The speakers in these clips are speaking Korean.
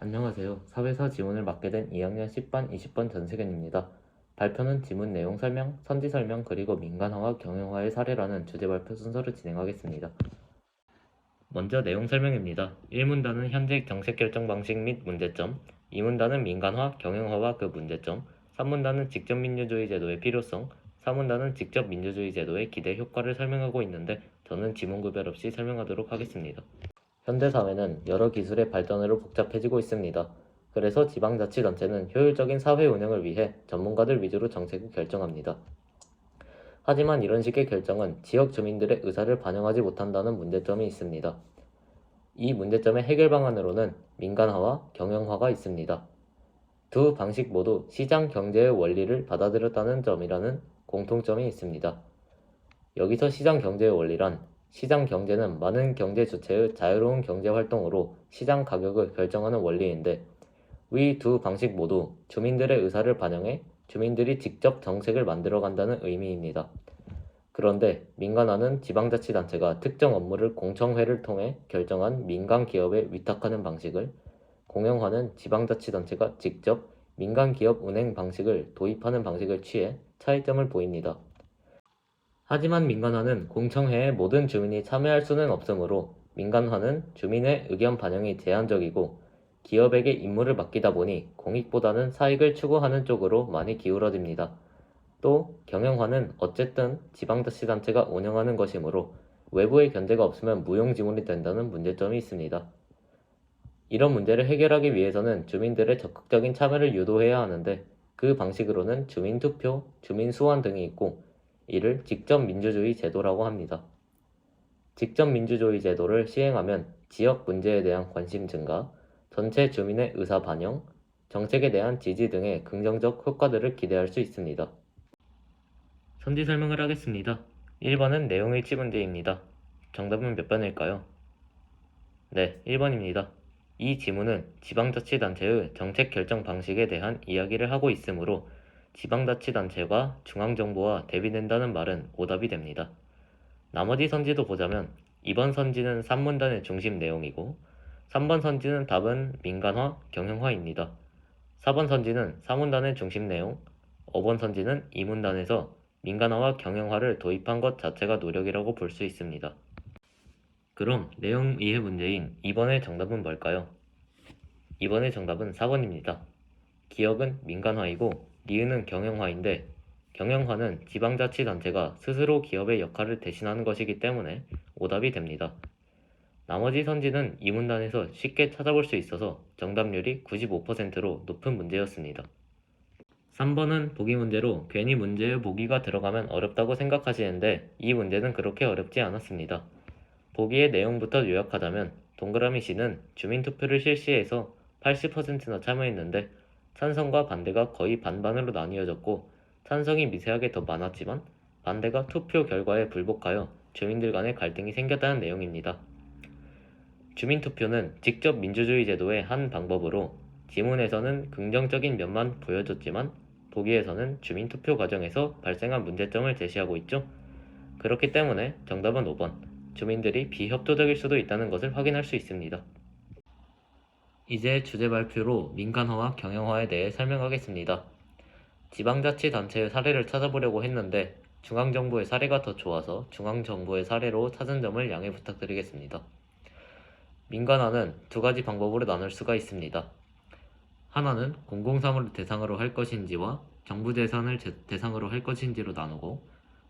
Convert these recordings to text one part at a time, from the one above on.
안녕하세요. 사회사 지문을 맡게 된 2학년 10반 20번 전세균입니다. 발표는 지문 내용 설명, 선지 설명, 그리고 민간화와 경영화의 사례라는 주제 발표 순서를 진행하겠습니다. 먼저 내용 설명입니다. 1문단은 현재 정책 결정 방식 및 문제점, 2문단은 민간화, 경영화와 그 문제점, 3문단은 직접 민주주의 제도의 필요성, 4문단은 직접 민주주의 제도의 기대 효과를 설명하고 있는데 저는 지문 구별 없이 설명하도록 하겠습니다. 현대 사회는 여러 기술의 발전으로 복잡해지고 있습니다. 그래서 지방자치단체는 효율적인 사회 운영을 위해 전문가들 위주로 정책을 결정합니다. 하지만 이런 식의 결정은 지역 주민들의 의사를 반영하지 못한다는 문제점이 있습니다. 이 문제점의 해결 방안으로는 민간화와 경영화가 있습니다. 두 방식 모두 시장 경제의 원리를 받아들였다는 점이라는 공통점이 있습니다. 여기서 시장 경제의 원리란 시장 경제는 많은 경제 주체의 자유로운 경제 활동으로 시장 가격을 결정하는 원리인데 위 두 방식 모두 주민들의 의사를 반영해 주민들이 직접 정책을 만들어 간다는 의미입니다. 그런데 민간화는 지방자치단체가 특정 업무를 공청회를 통해 결정한 민간 기업에 위탁하는 방식을, 공영화는 지방자치단체가 직접 민간 기업 운행 방식을 도입하는 방식을 취해 차이점을 보입니다. 하지만 민간화는 공청회에 모든 주민이 참여할 수는 없으므로 민간화는 주민의 의견 반영이 제한적이고 기업에게 임무를 맡기다 보니 공익보다는 사익을 추구하는 쪽으로 많이 기울어집니다. 또 경영화는 어쨌든 지방자치단체가 운영하는 것이므로 외부의 견제가 없으면 무용지물이 된다는 문제점이 있습니다. 이런 문제를 해결하기 위해서는 주민들의 적극적인 참여를 유도해야 하는데 그 방식으로는 주민투표, 주민수환 등이 있고 이를 직접 민주주의 제도라고 합니다. 직접 민주주의 제도를 시행하면 지역 문제에 대한 관심 증가, 전체 주민의 의사 반영, 정책에 대한 지지 등의 긍정적 효과들을 기대할 수 있습니다. 선지 설명을 하겠습니다. 1번은 내용 일치 문제입니다. 정답은 몇 번일까요? 네, 1번입니다. 이 지문은 지방자치단체의 정책 결정 방식에 대한 이야기를 하고 있으므로 지방자치단체가 중앙정부와 대비된다는 말은 오답이 됩니다. 나머지 선지도 보자면 2번 선지는 3문단의 중심 내용이고 3번 선지는 답은 민간화, 경영화입니다. 4번 선지는 4문단의 중심 내용, 5번 선지는 2문단에서 민간화와 경영화를 도입한 것 자체가 노력이라고 볼 수 있습니다. 그럼 내용 이해 문제인 2번의 정답은 뭘까요? 2번의 정답은 4번입니다. 기업은 민간화이고 니은은 경영화인데 경영화는 지방자치단체가 스스로 기업의 역할을 대신하는 것이기 때문에 오답이 됩니다. 나머지 선지는 이 문단에서 쉽게 찾아볼 수 있어서 정답률이 95%로 높은 문제였습니다. 3번은 보기 문제로 괜히 문제에 보기가 들어가면 어렵다고 생각하시는데 이 문제는 그렇게 어렵지 않았습니다. 보기의 내용부터 요약하자면 동그라미 C는 주민투표를 실시해서 80%나 참여했는데 찬성과 반대가 거의 반반으로 나뉘어졌고 찬성이 미세하게 더 많았지만 반대가 투표 결과에 불복하여 주민들 간의 갈등이 생겼다는 내용입니다. 주민투표는 직접 민주주의 제도의 한 방법으로 지문에서는 긍정적인 면만 보여줬지만 보기에서는 주민투표 과정에서 발생한 문제점을 제시하고 있죠. 그렇기 때문에 정답은 5번. 주민들이 비협조적일 수도 있다는 것을 확인할 수 있습니다. 이제 주제 발표로 민간화와 경영화에 대해 설명하겠습니다. 지방자치단체의 사례를 찾아보려고 했는데 중앙정부의 사례가 더 좋아서 중앙정부의 사례로 찾은 점을 양해 부탁드리겠습니다. 민간화는 두 가지 방법으로 나눌 수가 있습니다. 하나는 공공사무를 대상으로 할 것인지와 정부 재산을 대상으로 할 것인지로 나누고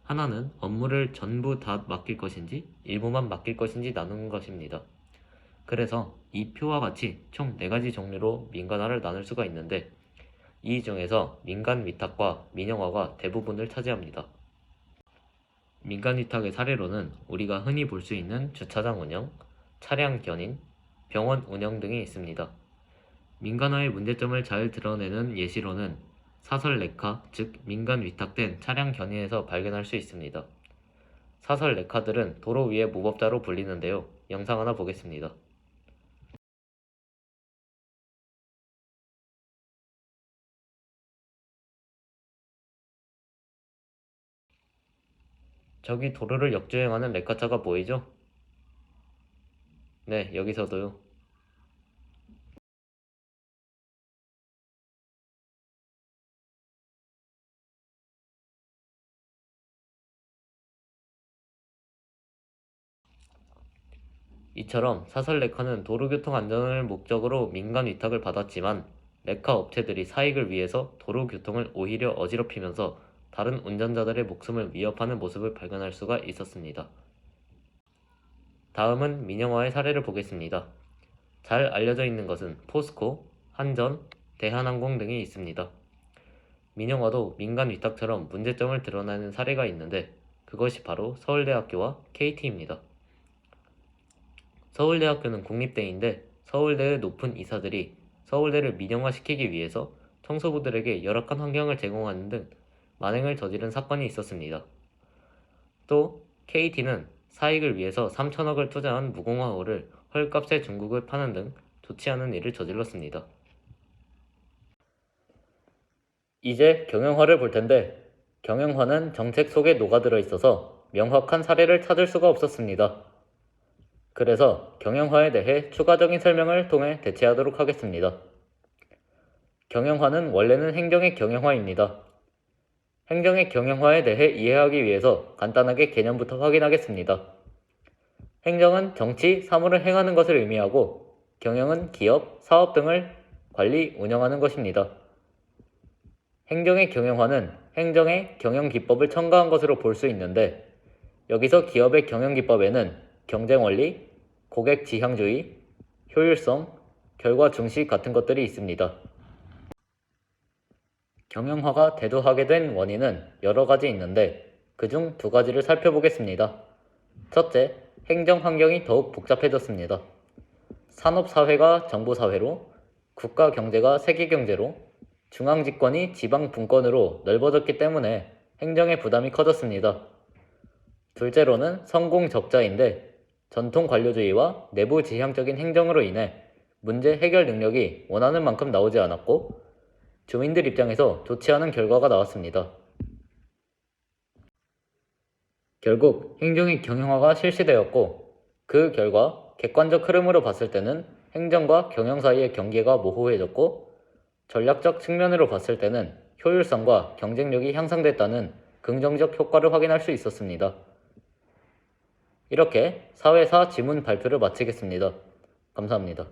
하나는 업무를 전부 다 맡길 것인지 일부만 맡길 것인지 나누는 것입니다. 그래서 이 표와 같이 총 4가지 종류로 민간화를 나눌 수가 있는데 이 중에서 민간 위탁과 민영화가 대부분을 차지합니다. 민간 위탁의 사례로는 우리가 흔히 볼 수 있는 주차장 운영, 차량 견인, 병원 운영 등이 있습니다. 민간화의 문제점을 잘 드러내는 예시로는 사설 레카, 즉 민간 위탁된 차량 견인에서 발견할 수 있습니다. 사설 레카들은 도로 위의 무법자로 불리는데요. 영상 하나 보겠습니다. 저기 도로를 역주행하는 레카차가 보이죠? 네, 여기서도요. 이처럼 사설 레카는 도로교통 안전을 목적으로 민간 위탁을 받았지만 레카 업체들이 사익을 위해서 도로교통을 오히려 어지럽히면서 다른 운전자들의 목숨을 위협하는 모습을 발견할 수가 있었습니다. 다음은 민영화의 사례를 보겠습니다. 잘 알려져 있는 것은 포스코, 한전, 대한항공 등이 있습니다. 민영화도 민간 위탁처럼 문제점을 드러내는 사례가 있는데 그것이 바로 서울대학교와 KT입니다. 서울대학교는 국립대인데 서울대의 높은 이사들이 서울대를 민영화시키기 위해서 청소부들에게 열악한 환경을 제공하는 등 만행을 저지른 사건이 있었습니다. 또 KT는 사익을 위해서 3천억을 투자한 무공화호를 헐값에 중국을 파는 등 좋지 않은 일을 저질렀습니다. 이제 경영화를 볼 텐데 경영화는 정책 속에 녹아들어 있어서 명확한 사례를 찾을 수가 없었습니다. 그래서 경영화에 대해 추가적인 설명을 통해 대체하도록 하겠습니다. 경영화는 원래는 행정의 경영화입니다. 행정의 경영화에 대해 이해하기 위해서 간단하게 개념부터 확인하겠습니다. 행정은 정치, 사무를 행하는 것을 의미하고 경영은 기업, 사업 등을 관리, 운영하는 것입니다. 행정의 경영화는 행정의 경영 기법을 첨가한 것으로 볼 수 있는데 여기서 기업의 경영 기법에는 경쟁 원리, 고객 지향주의, 효율성, 결과 중시 같은 것들이 있습니다. 경영화가 대두하게 된 원인은 여러 가지 있는데 그중 두 가지를 살펴보겠습니다. 첫째, 행정 환경이 더욱 복잡해졌습니다. 산업 사회가 정보 사회로, 국가 경제가 세계 경제로, 중앙 집권이 지방 분권으로 넓어졌기 때문에 행정의 부담이 커졌습니다. 둘째로는 성공 적자인데 전통 관료주의와 내부 지향적인 행정으로 인해 문제 해결 능력이 원하는 만큼 나오지 않았고 주민들 입장에서 좋지 않은 결과가 나왔습니다. 결국 행정의 경영화가 실시되었고 그 결과 객관적 흐름으로 봤을 때는 행정과 경영 사이의 경계가 모호해졌고 전략적 측면으로 봤을 때는 효율성과 경쟁력이 향상됐다는 긍정적 효과를 확인할 수 있었습니다. 이렇게 사회사 지문 발표를 마치겠습니다. 감사합니다.